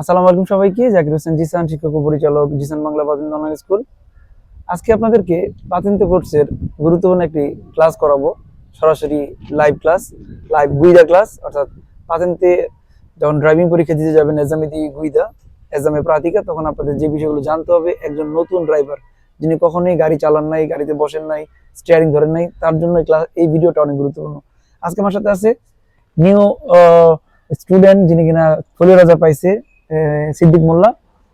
আসসালামু আলাইকুম সবাইকে, জাকির হোসেন জিসান, শিক্ষক পরিচালক Jisan Bangla patent online school. আজকে আপনাদেরকে পাতেন্ট কোর্সের গুরুত্বপূর্ণ একটি ক্লাস করাবো, সরাসরি লাইভ ক্লাস লাইভ গুইদা ক্লাস অর্থাৎ পাতেন্টে যখন ড্রাইভিং পরীক্ষা দিতে যাবেন দিয়ে গুইদা এক্সামে প্রাতিকা, তখন আপনাদের যে বিষয়গুলো জানতে হবে, একজন নতুন ড্রাইভার যিনি কখনোই গাড়ি চালান নাই, গাড়িতে বসেন নাই স্টিয়ারিং ধরেন নাই, তার জন্য এই ক্লাস এই ভিডিওটা অনেক গুরুত্বপূর্ণ। আজকে আমার সাথে আছে নিউ স্টুডেন্ট যিনি কিনা ফলিও রাজা পাইছে সিদ্দিক মোল্লা।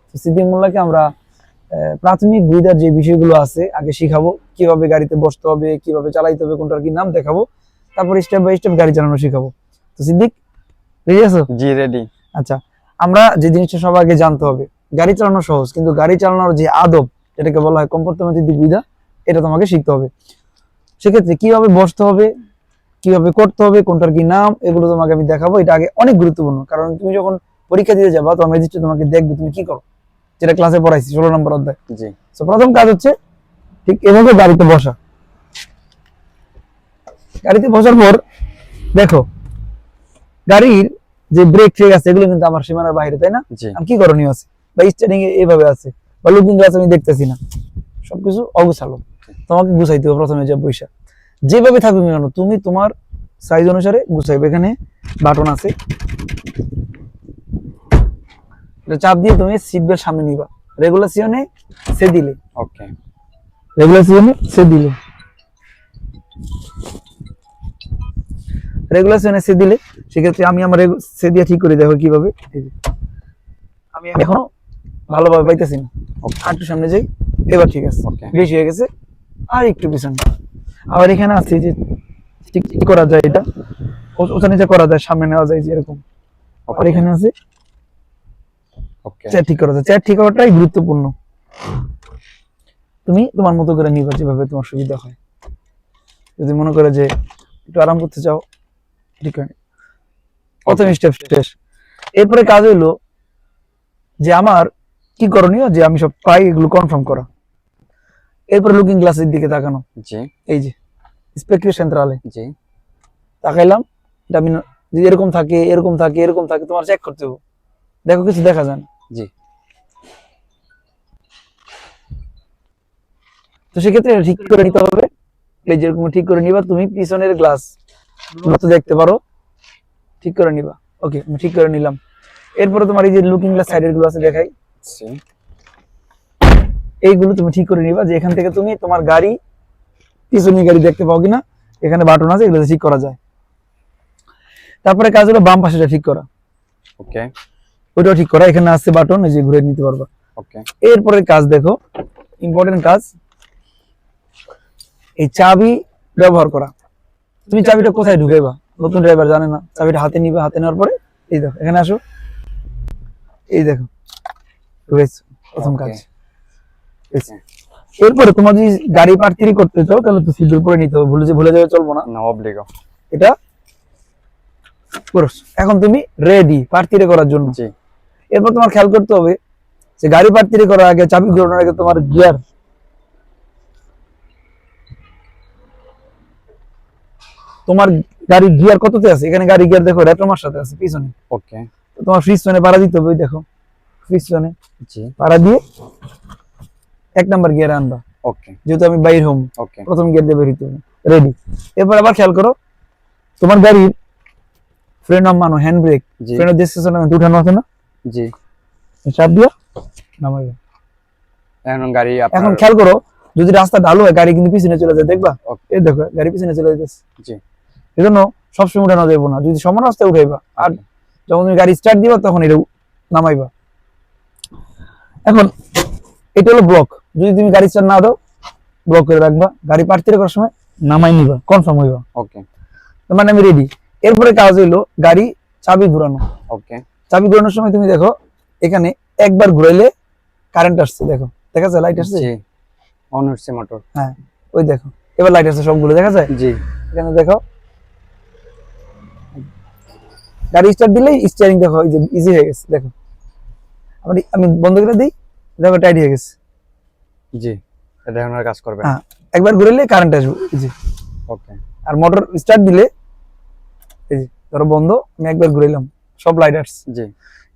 তো সিদ্দিক মোল্লাকে আমরা প্রাথমিক গুইদার যে বিষয়গুলো আছে আগে শিখাবো। কীভাবে গাড়িতে বসতে হবে কীভাবে চালাইতে হবে কোনটার কি নাম দেখাবো। তারপর স্টেপ বাই স্টেপ গাড়ি চালানো শিখাবো। তো সিদ্দিক রেডি আছো? জি রেডি আচ্ছা আমরা যে জিনিসটা সবার আগে জানতে হবে গাড়ি চালানো সহজ কিন্তু গাড়ি চালানোর যে আদব যেটাকে বলা হয় কম্পোর্টমেন্ট বিদা এটা তোমাকে শিখতে হবে। সেক্ষেত্রে কীভাবে বসতে হবে কীভাবে করতে হবে কোনটার কি নাম এগুলো তোমাকে আমি দেখাবো। এটা আগে অনেক গুরুত্বপূর্ণ কারণ তুমি যখন পরীক্ষা দিতে যাবা তো ম্যাজিস্ট্রেট তোমাকে দেখবে তুমি কি করো? যেটা ক্লাসে পড়াইছি ষোলো নম্বর অধ্যায়। জি। তো প্রথম কাজ হচ্ছে ঠিক এভাবে গাড়িতে বসা। গাড়িতে বসার পর দেখো গাড়ির যে ব্রেক ট্রেক আছে এগুলো কিন্তু আমার সীমানার বাইরে তাই না? আমি কি করণীয় আছে? বা স্টার্টিং এভাবে আছে বা লুকিং গ্লাস আমি দেখতেছি না। সবকিছু অগুছালো। তোমাকে গুছাইতে হবে প্রথমে যে পয়সা যেভাবে থাকবে কেন তুমি তোমার সাইজ অনুসারে গুছাইবে। এখানে বাটন আছে। এটা চাপ দিয়ে তুমি সিট বেল্ট সামনে নিবা। রেগুলেশনে সে দিলে। ওকে রেগুলেশনে সে দিলে। রেগুলেশনে সে দিলে। সেক্ষেত্রে আমি আমার সে দিয়ে ঠিক করে দেখো কীভাবে। আমি এখনও ভালোভাবে পাইতেছি না। একটু সামনে যাই। এবার ঠিক আছে। ওকে বেশি হয়ে গেছে। আর একটু পিছনে। আবার এখানে আছে যে ঠিক করা যায় এটা। ওখানে নিচে করা যায় সামনে নেওয়া যায় যে এরকম। আর এখানে আছে চেয়ার ঠিক করা চেয়ার ঠিক করাটাই গুরুত্বপূর্ণ। তুমি তোমার মতো করে নিবা যেভাবে তোমার সুবিধা হয়। যদি মনে করে যে একটু আরাম করতে চাও ঠিক আছে। প্রথম স্টেপ শেষ। এরপরে কাজ হইল যে আমার কি করণীয়? যে আমি সব পাই এগুলো কনফার্ম করা। এরপরে লুকিং গ্লাসের দিকে তাকানো। জি। এই যে স্পেক্ট্রি সেন্ট্রালে জি। তাকাইলাম এটা আমি যদি এরকম থাকে এরকম থাকে এরকম থাকে তোমার চেক করতে হবে। দেখো কিছু দেখা যায় না। জি। তো সেক্ষেত্রে ঠিক করে নিতে হবে। এই যেরকম ঠিক করে নিবা তুমি পিছনের গ্লাস তো দেখতে পারো। ঠিক করে নিবা। ওকে আমি ঠিক করে নিলাম। এরপরে তোমার এই যে লুকিং গ্লাস সাইডেরগুলো আছে দেখাই। এইগুলো তুমি ঠিক করে নিবা যে এখান থেকে তুমি তোমার গাড়ি পিছনের গাড়ি দেখতে পাও কিনা এখানে বাটন আছে এগুলো ঠিক করা যায়। তারপরে কাজ হলো বাম পাশেটা ঠিক করা। ওকে ওইটাও ঠিক করা। এখানে আসছে বাটন এই যে ঘুরে নিতে পারবা। ওকে এরপরে কাজ দেখো ইম্পর্টেন্ট কাজ এই চাবি ব্যবহার করা। তুমি চাবিটা কোথায় ঢুকাইবা? নতুন ড্রাইভার জানে না চাবিটা হাতে নিবে হাতে নেওয়ার পরে এই দেখো এখানে আসো। এই দেখো প্রথম কাজ। এরপরে তোমার যদি গাড়ি পার্থিরি করতে চাও তাহলে তো সিঁদুর পরে নিতে হবে ভুলে যে ভুলে যাবে চলবো না। না অবলিগো এটা করো এখন তুমি রেডি পার্থিরে করার জন্য। জি। এরপর তোমার খেয়াল করতে হবে যে গাড়ি পার্তিরি করার আগে চাবি ঘোরানোর আগে তোমার গিয়ার তোমার গাড়ির গিয়ার কততে আছে? এখানে গাড়ি গিয়ার দেখো রেট্রোমার সাথে আছে পিছনে। ওকে। তো তোমার ফ্রিজ ফ্যানে পাড়া দিতে হবে দেখো। জি। পাড়া দিয়ে এক নাম্বার গিয়ার আনবা। ওকে। যেহেতু আমি বাইর হোম ওকে। প্রথম গিয়ার দিয়ে বেরিতে হবে। রেডি এরপর আবার খেয়াল করো তোমার গাড়ির ফ্রেন অফ মানো হ্যান্ড ব্রেক ফ্রেন অফ ডিসটেশন উঠানো আছে না? জি। চাপ দিয়া নামাইবা এখন গাড়ি এখন খেয়াল করো যদি রাস্তা ঢালু হয় গাড়ি কিন্তু পিছনে চলে যায় দেখবা? এই দেখো গাড়ি পিছনে চলে যাচ্ছে জি। এই জন্য সবসময় উঠানো যাব না। যদি সমান রাস্তায় উঠাইবা আর যখন তুমি গাড়ি স্টার্ট দিবা তখন এটা নামাইবা। এখন এটা হলো ব্লক যদি তুমি গাড়ি স্টার্ট না দাও ব্লক করে রাখবা। গাড়ি পার্থির করার সময় নামাই নিবা কনফার্ম হইবা। ওকে মানে আমি রেডি এরপরে কাজ হইল গাড়ি চাবি ঘুরানো। ওকে চাবি ঘুরানোর সময় তুমি দেখো এখানে একবার ঘুরাইলে কারেন্ট আসছে দেখো। দেখা যায় লাইট আসছে? অন হচ্ছে মোটর হ্যাঁ ওই দেখো। এবার লাইট আসছে সবগুলো দেখা যায়? জি। এখানে দেখো। গাড়ি স্টার্ট দিলেই স্টিয়ারিং দেখো এই যে ইজি হয়ে গেছে দেখো। আমি আমি বন্ধ করে দিই দেখো টাইট হয়ে গেছে। জি এটা এখন আর কাজ করবে হ্যাঁ একবার ঘুরাইলে কারেন্ট আসবে যে। ওকে আর মোটর স্টার্ট দিলে এই যে ধরো বন্ধ আমি একবার ঘুরাইলাম। সব লাইট আসছে জি।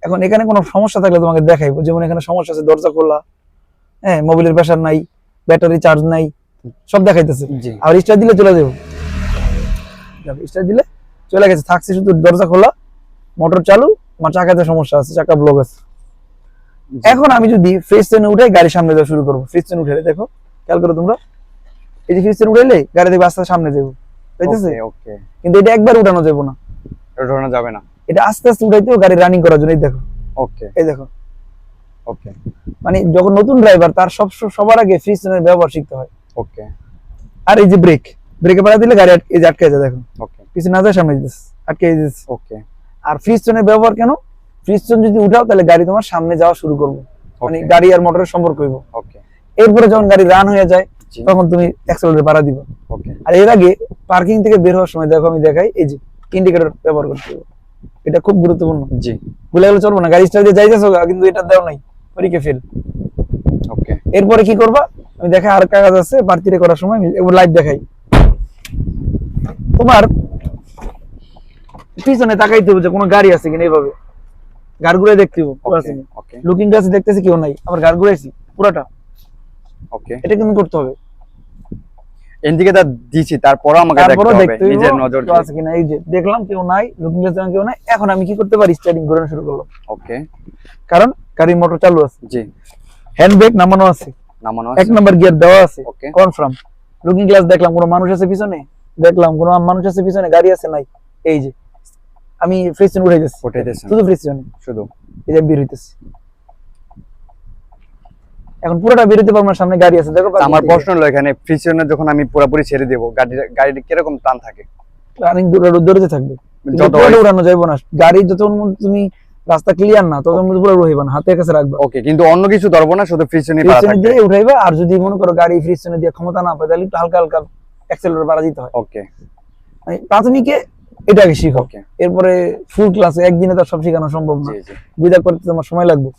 এখন এখানে কোনো সমস্যা থাকলে তোমাকে দেখাইবো যেমন এখানে সমস্যা আছে দরজা খোলা হ্যাঁ মোবাইলের প্রেশার নাই ব্যাটারি চার্জ নাই সব দেখাইতেছে। জি। আর স্টার দিলে চলে যাব। স্টার দিলে চলে গেছে। থাকছে শুধু দরজা খোলা মোটর চালু আমার চাকাতে সমস্যা আছে চাকা ব্লক আছে। এখন আমি যদি ফ্রিজ চেনে উঠে গাড়ি সামনে যাওয়া শুরু করব। ফ্রিজ চেনে উঠে দেখো খেয়াল করো তোমরা এই যে ফ্রিজ চেনে উঠাইলে গাড়ি দেখবে আস্তে সামনে যাব। বুঝতেছে কিন্তু এটা একবার উঠানো যাব না। উঠানো যাবে না। এটা আস্তে আস্তে উঠাইতেও গাড়ি রানিং করার জন্য এই দেখো। ওকে এই দেখো। ওকে মানে যখন নতুন ড্রাইভার তার সব সবার আগে ফ্রিজ চেনের ব্যবহার শিখতে হয়। ওকে আর এই যে ব্রেক ব্রেকে পাড়া দিলে গাড়ি এই যে আটকে যায় দেখো। ওকে পিছনে না যায় সামনে দিতেছে আটকে দিতেছে ওকে আর ফ্রিজ চেনের ব্যবহার কেন? ফ্রিজ চেন যদি উঠাও তাহলে গাড়ি তোমার সামনে যাওয়া শুরু করবে। মানে গাড়ি আর মোটরের সম্পর্ক হইব। ওকে এরপরে যখন গাড়ি রান হয়ে যায় তখন তুমি অ্যাক্সেলারেটর বাড়া দিবে। ওকে আর এর আগে পার্কিং থেকে বের হওয়ার সময় দেখো আমি দেখাই এই যে ইন্ডিকেটর ব্যবহার করতে হবে। এটা খুব গুরুত্বপূর্ণ। জি। ভুলে গেলে চলবো না গাড়ি স্টার্ট দিয়ে যাইতেছো কিন্তু এটা দেওয়া নাই পরীক্ষা ফেল ওকে। এরপরে কি করবা? আমি দেখাই আর কাগজ আছে বাড়তিরে করার সময় আমি লাইভ দেখাই। তোমার পিছনে তাকাইতে হবে যে কোনো গাড়ি আছে কিনা এইভাবে। গাড়ি ঘুরে দেখতে হবে লুকিং গ্লাসে দেখতেছি কেউ নাই আবার গাড়ি ঘুরাইছি পুরাটা। ওকে। এটা কিন্তু করতে হবে। ইন্ডিকেটর দিছি তারপরও আমাকে দেখতে হবে নিজের নজর আছে কিনা? এই যে দেখলাম কেউ নাই লুকিং গ্লাসে কেউ নাই এখন আমি কি করতে পারি? স্টার্টিং ঘোরানো শুরু করলাম। ওকে কারণ গাড়ির মোটর চালু আছে। জি। হ্যান্ড ব্রেক নামানো আছে। নামানো এক নাম্বার গিয়ার দেওয়া আছে। ওকে কনফার্ম লুকিং গ্লাস দেখলাম কোনো মানুষ আছে পিছনে? দেখলাম কোনো মানুষ আছে পিছনে গাড়ি আছে নাই। এই যে আমি ফ্রিজন উঠে উঠাইতেছেন শুধু ফ্রিজনে শুধু। এই যে বের হইতেছি। এখন পুরোটা বেরোতে পারব না সামনে গাড়ি আছে দেখো আমার প্রশ্ন হলো এখানে ফ্রিসিয়নে যখন আমি পুরোপুরি ছেড়ে দেবো গাড়ি গাড়ির কীরকম টান থাকে? রানিং দৌড়তে থাকবে। যত উড়ানো যাইবো না গাড়ি যতক্ষণ তুমি রাস্তা ক্লিয়ার না তখন পুরো রহিবা না হাতের কাছে রাখবা। ওকে কিন্তু অন্য কিছু ধরবো না শুধু ফ্রিজনে থাকবে। দিয়ে উঠাইবা আর যদি মনে করো গাড়ি ফ্রিজনে দিয়ে ক্ষমতা না পায় তাহলে একটু হালকা হালকা অ্যাক্সেলেটর বাড়া দিতে হয়। ওকে মানে প্রাথমিকে এটা আগে শিখো এরপরে ফুল ক্লাসে একদিনে তো সব শেখানো সম্ভব না। বুঝা করতে তোমার সময় লাগবে।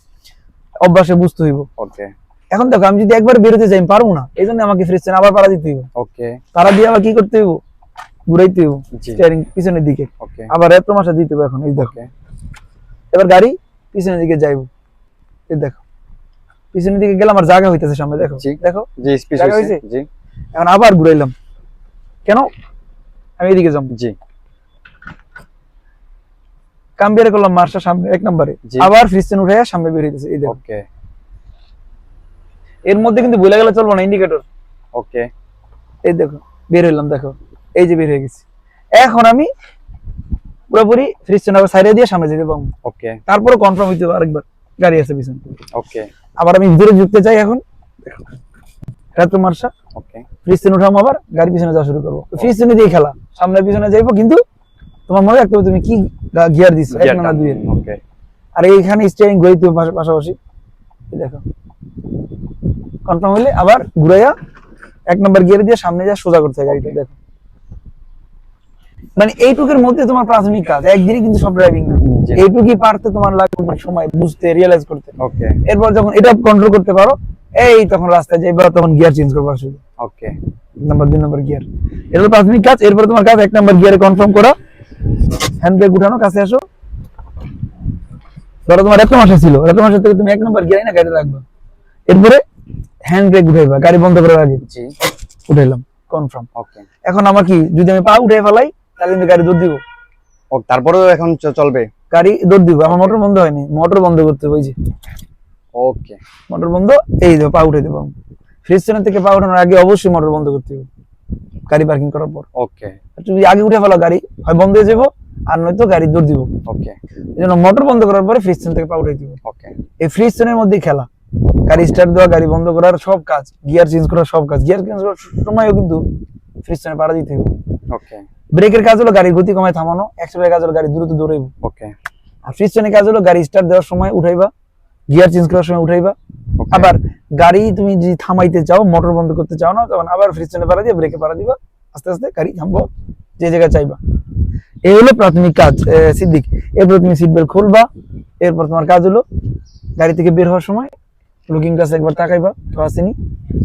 অভ্যাসে বুঝতে হইব। ওকে এখন দেখো আমি যদি একবার বেরোতে যাই পারব না। এই জন্য আমাকে ফ্রিজ আবার পাড়া দিতে হইব। ওকে পাড়া দিয়ে আবার কি করতে হইব? ঘুরাইতে হইব স্টিয়ারিং পিছনের দিকে। ওকে আবার এত মাসে দিতে হবে এখন এই দেখো। এবার গাড়ি পিছনের দিকে যাইব। এই দেখো। পিছনের দিকে গেলাম আর জায়গা হইতেছে সামনে দেখো। দেখো। জি হয়েছে হয়েছে? জি। এখন আবার ঘুরাইলাম। কেন? আমি এদিকে যাব। জি। কাম্বিয়ারে করলাম মার্শা সামনে এক নম্বরে। আবার ফ্রিজেন উঠে সামনে বের হইতেছে এই দেখো। ওকে এর মধ্যে কিন্তু ভুলে গেলে চলবো না ইন্ডিকেটর ওকে এই দেখো বের হইলাম দেখো। এই যে বের হয়ে গেছি। এখন আমি পুরোপুরি ফ্রিজ আবার সাইডে দিয়ে সামনে যেতে পারব। ওকে তারপরে কনফার্ম হইতে হবে আরেকবার গাড়ি আছে পিছনে। ওকে আবার আমি ভিতরে ঢুকতে চাই এখন। রাত্র মার্শা ওকে ফ্রিজ উঠাম আবার গাড়ি পিছনে যাওয়া শুরু করব। ফ্রিজ দিয়ে খেলা সামনে পিছনে যাইবো কিন্তু তোমার মনে রাখতে তুমি কি গিয়ার দিচ্ছ এক না দুই ওকে আর এইখানে স্টিয়ারিং হবে পাশাপাশি। দেখো কনফার্ম হলে আবার ঘুরাইয়া এক নম্বর গিয়ার দিয়ে সামনে যা সোজা করতে হয় গাড়িটা দেখো। মানে এইটুকের মধ্যে তোমার প্রাথমিক কাজ একদিনে কিন্তু সব ড্রাইভিং না। জি। এইটুকুই পারতে তোমার লাগবে সময় বুঝতে রিয়েলাইজ করতে। ওকে এরপর যখন এটা কন্ট্রোল করতে পারো এই তখন রাস্তায় যাইবা তখন গিয়ার চেঞ্জ করবা শুধু ওকে নাম্বার দুই নম্বর গিয়ার এটা প্রাথমিক কাজ এরপরে তোমার কাজ এক নম্বর গিয়ারে কনফার্ম করা। হ্যান্ড ব্রেক উঠানো কাছে আসো। ধরো তোমার এত মাসে ছিল এত মাসে থেকে তুমি এক নম্বর গিয়ারে না গাড়ি রাখবা? এরপরে হ্যান্ড ব্রেক উঠাইবা গাড়ি বন্ধ করার আগে? জি। উঠাইলাম কনফার্ম ওকে এখন আমার কি যদি আমি পা উঠে ফেলাই তাহলে কিন্তু গাড়ি দৌড় দিব? ও তারপরেও এখন চলবে? গাড়ি দৌড় দিব আমার মোটর বন্ধ হয়নি মোটর বন্ধ করতে হবে যে। ওকে মোটর বন্ধ এই দেখো পা উঠে দেবো। ফ্রিজ থেকে পা উঠানোর আগে অবশ্যই মোটর বন্ধ করতে হবে। গাড়ি পার্কিং করার পর। ওকে তুমি আগে উঠে ফেলো গাড়ি হয় বন্ধ হয়ে যাব আর নয়তো গাড়ি দৌড় দিব। ওকে এই জন্য মোটর বন্ধ করার পরে ফ্রিজ থেকে পা উঠে দিব। ওকে এই ফ্রিজ মধ্যেই খেলা। গাড়ি স্টার্ট দেওয়া গাড়ি বন্ধ করার সব কাজ গিয়ার চেঞ্জ করার সব কাজ। গিয়ার চেঞ্জ করার সময়ও কিন্তু ফ্রিজ পাড়া দিতে হবে। ওকে ব্রেকের কাজ হলো গাড়ির গতি কমায় থামানো অ্যাক্সিলের কাজ হলো গাড়ি দ্রুত দৌড়াইব। ওকে আর ফ্রিজ কাজ হলো গাড়ি স্টার্ট দেওয়ার সময় উঠাইবা গিয়ার চেঞ্জ করার সময় উঠাইবা। আবার গাড়ি তুমি যদি থামাইতে চাও মোটর বন্ধ করতে চাও না তখন আবার ফ্রিজ পাড়া দিয়ে ব্রেকে পাড়া দিবা। আস্তে আস্তে গাড়ি থামবো যে জায়গায় চাইবা। এই হলো প্রাথমিক কাজ সিদ্দিক এরপর তুমি সিট বেল্ট খুলবা এরপর তোমার কাজ হলো গাড়ি থেকে বের হওয়ার সময় লুকিং গ্লাস একবার তাকাইবা কেউ আসেনি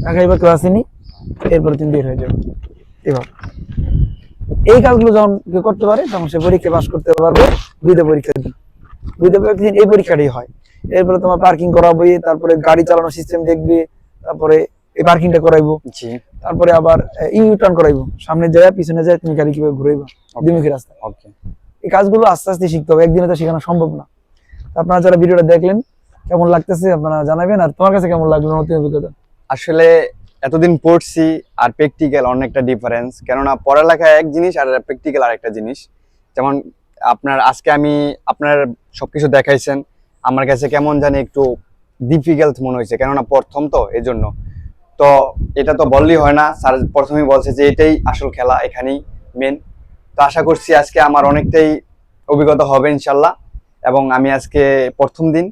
তাকাইবা কেউ আসেনি এরপর তুমি বের হয়ে যাবে। এবার এই কাজগুলো যখন কেউ করতে পারে তখন সে পরীক্ষা পাস করতে পারবে দুইটা পরীক্ষা দিন। বুঝতে প্র্যাকটিস এই পরীক্ষাটাই হয়। এরপরে তোমার পার্কিং করাবো তারপরে গাড়ি চালানোর সিস্টেম দেখবে তারপরে এই পার্কিংটা করাইবো। তারপরে আবার ইউ টার্ন করাইবো। সামনে যায় পিছনে যায় তুমি গাড়ি কীভাবে ঘুরাইবা? দ্বিমুখী রাস্তা। এই কাজগুলো আস্তে আস্তে শিখতে হবে। একদিনে তো শেখানো সম্ভব না। আপনারা যারা ভিডিওটা দেখলেন কেমন লাগতেছে আপনারা জানাবেন, আর তোমার কাছে কেমন লাগল নতুন অভিজ্ঞতা? আসলে এতদিন পড়ছি, আর প্র্যাকটিক্যাল অনেকটা ডিফারেন্স কেননা পড়ালেখা এক জিনিস আর প্র্যাকটিক্যাল আর একটা জিনিস। যেমন আপনার, আজকে আমি আপনার সবকিছু দেখাইছেন, আমার কাছে কেমন জানি একটু ডিফিকাল্ট মনে হয়েছে, কেননা প্রথম তো এই জন্য তো এটা তো বললেই হয় না, স্যার প্রথমেই বলছে যে এটাই আসল খেলা, এখানেই মেন তো আশা করছি আজকে আমার অনেকটাই অভিজ্ঞতা হবে, ইনশাল্লাহ। এবং আমি আজকে প্রথম দিন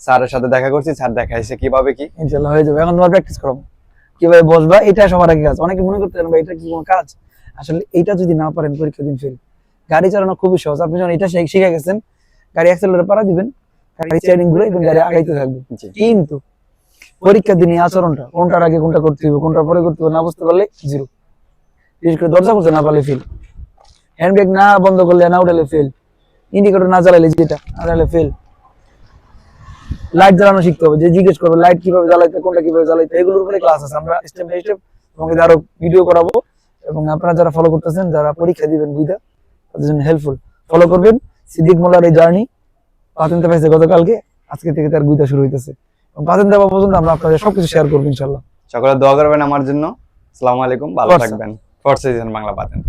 স্যারের সাথে দেখা করছি স্যার দেখাইছে কীভাবে কি? ইনশাল্লাহ হয়ে যাবে। এখন তোমার প্র্যাকটিস করো। কীভাবে বসবা এটা সবার আগে কাজ। অনেকে মনে করতে পারেন এটা কি কোনো কাজ? আসলে এইটা যদি না পারেন পরীক্ষা দিন ফেল। গাড়ি চালানো খুবই সহজ। আপনি যখন এটা শিখে গেছেন গাড়ি অ্যাক্সেলেটর পাড়া দিবেন গাড়ি স্টারিং ঘুরে এবং গাড়ি আগাইতে থাকবে। কিন্তু পরীক্ষার দিনে আচরণটা কোনটার আগে কোনটা করতে হবে কোনটার পরে করতে হবে না বুঝতে পারলে জিরো বিশেষ করে দরজা খুলতে না পারলে ফেল হ্যান্ড ব্রেক না বন্ধ করলে না উঠালে ফেল ইন্ডিকেটর না জ্বালালে যেটা না ফেল লাইট জ্বালানো শিখতে হবে যে জিজ্ঞেস করবে লাইট কীভাবে জ্বালাইতে কোনটা কীভাবে জ্বালাইতে এগুলোর উপরে ক্লাস আছে। আমরা স্টেপ বাই স্টেপ তোমাকে আরও ভিডিও করাবো এবং আপনারা যারা ফলো করতেছেন যারা পরীক্ষা দিবেন বুঝা তাদের জন্য হেল্পফুল ফলো করবেন সিদ্দিক মোল্লার এই জার্নি পাতেন্তে পাইছে গতকালকে আজকে থেকে তার গুইতা শুরু হইতেছে। এবং পাতেন দেওয়া পর্যন্ত আমরা আপনাদের সবকিছু শেয়ার করব ইনশাল্লাহ সকলে দোয়া করবেন আমার জন্য। আসসালামু আলাইকুম ভালো। থাকবেন। ফোর্স বাংলা পাতেন